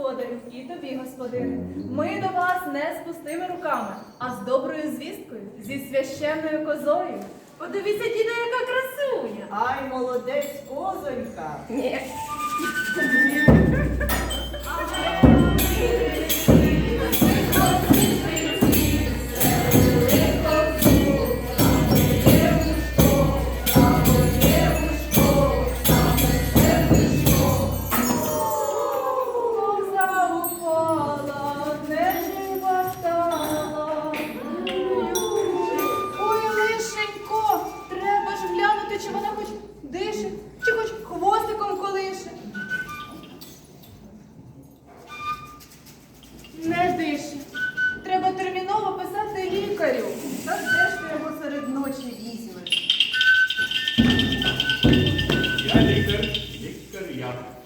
господарю, і тобі, господине, ми до вас не з пустими руками, а з доброю звісткою, зі священною козою. Подивіться, діда, яка красуня! Ай, молодець, козонька! Ні.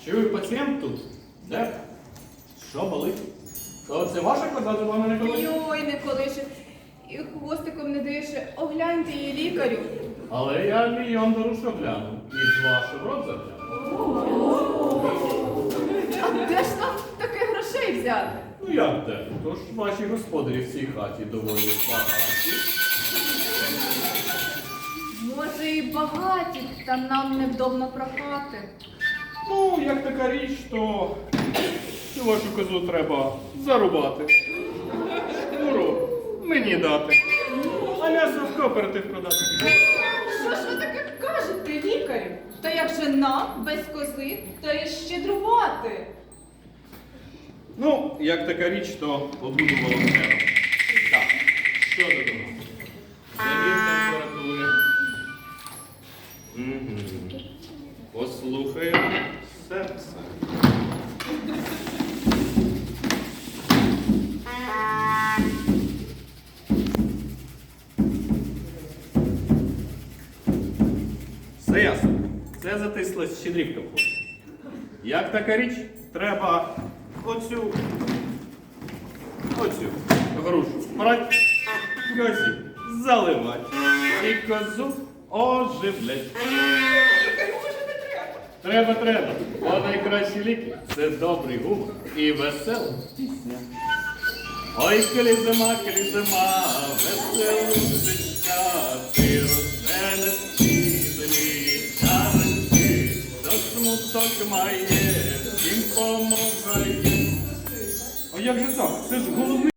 Чую пацієнт тут? Де? Що болить? То це ваша коза до не колить? Ой, не колише. І хвостиком не дише. Огляньте її лікарю. Але я мільйон душу гляну. І з вашого рот загляну. А де ж там таке грошей взяти? Ну як де? Тож ваші господарі в цій хаті доволі багаті. Може і багаті, та нам невдобно прохати. Ну, як така річ, то вашу козу треба зарубати. Шкуру мені дати. А м'ясо в кооператив продати. Що ж ви таке кажете, лікарю? Та як же нам без кози, та й щедрувати? Ну, як така річ, то побуду волонтером. Це затисла щедрівка входить. Як така річ, треба оцю, оцю грушу брати, козі заливати і козу оживлять. Треба, треба. Бо найкращі ліки це добрий гумор і весела пісня. Ой, коли зима, коли зима, веселушечка, смуток має, всім помогає. А як же так? Це ж головний.